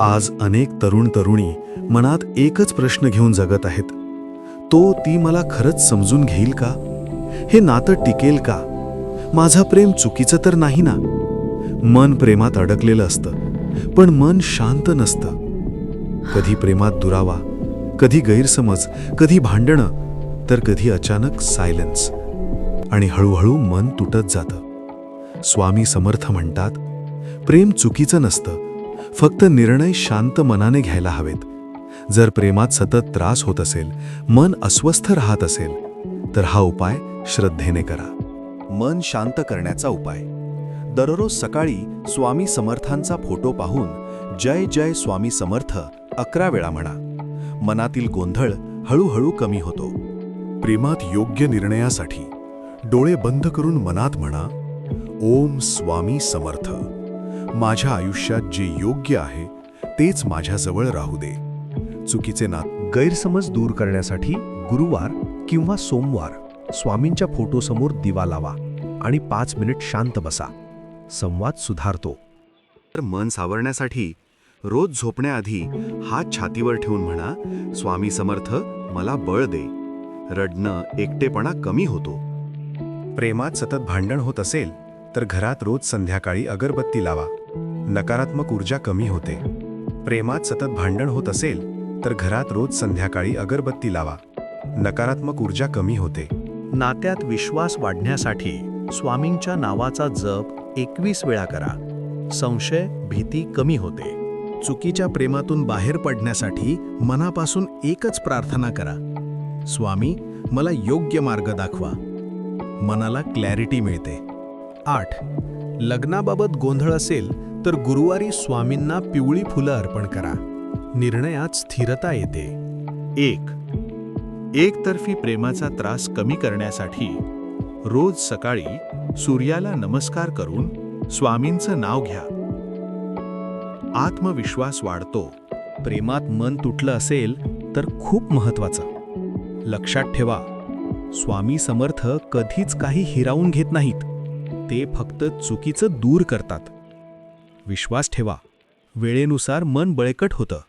आज अनेक तरुण तरुणी मनात एकच प्रश्न घेऊन जगत आहेत. तो ती मला खरंच समजून घेईल का? हे नातं टिकेल का? माझं प्रेम चुकीचं तर नाही ना? मन प्रेमात अडकलेलं असतं पण मन शांत नसतं. कधी प्रेमात दुरावा कधी गैरसमज कधी भांडणं तर कधी अचानक सायलेन्स. आणि हळूहळू मन तुटत जातं. स्वामी समर्थ म्हणतात प्रेम चुकीचं नसतं फक्त निर्णय शांत मनाने घ्यायला हवेत. जर प्रेमात सतत त्रास होत असेल मन अस्वस्थ राहत असेल तर हा उपाय श्रद्धेने करा. मन शांत करण्याचा उपाय. दररोज सकाळी स्वामी समर्थांचा फोटो पाहून जय जय स्वामी समर्थ अकरा वेळा म्हणा. मनातील गोंधळ हळूहळू कमी होतो. प्रेमात योग्य निर्णयासाठी डोळे बंद करून मनात म्हणा ओम स्वामी समर्थ. माझ्या आयुष्यात जे योग्य आहे तेच माझ्याजवळ राहू दे. चुकीचे नात गैरसमज दूर करण्यासाठी गुरुवार किंवा सोमवार स्वामींच्या फोटोसमोर दिवा लावा आणि पाच मिनिट शांत बसा. संवाद सुधारतो. तर मन सावरण्यासाठी रोज झोपण्याआधी हात छातीवर ठेवून म्हणा स्वामी समर्थ मला बळ दे. रडणं एकटेपणा कमी होतो. प्रेमात सतत भांडण होत असेल तर घरात रोज संध्याकाळी अगरबत्ती लावा. नकारात्मक ऊर्जा कमी होते. प्रेमात सतत भांडण होत असेल तर घरात रोज संध्याकाळी अगरबत्ती लावा. नकारात्मक ऊर्जा कमी होते. नात्यात विश्वास वाढण्यासाठी स्वामींच्या नावाचा जप एकवीस वेळा करा. संशय भीती कमी होते. चुकीच्या प्रेमातून बाहेर पडण्यासाठी मनापासून एकच प्रार्थना करा. स्वामी मला योग्य मार्ग दाखवा. मनाला क्लॅरिटी मिळते. आठ. लग्नाबाबत गोंधळ असेल तर गुरुवारी स्वामींना पिवळी फुलं अर्पण करा. निर्णयात स्थिरता येते. एक. एकतर्फी प्रेमाचा त्रास कमी करण्यासाठी रोज सकाळी सूर्याला नमस्कार करून स्वामींचं नाव घ्या. आत्मविश्वास वाढतो. प्रेमात मन तुटलं असेल तर खूप महत्वाचं लक्षात ठेवा स्वामी समर्थ कधीच काही हिरावून घेत नाहीत. ते फक्त चुकीचं दूर करतात. विश्वास ठेवा. वेळेनुसार मन बळकट होतं.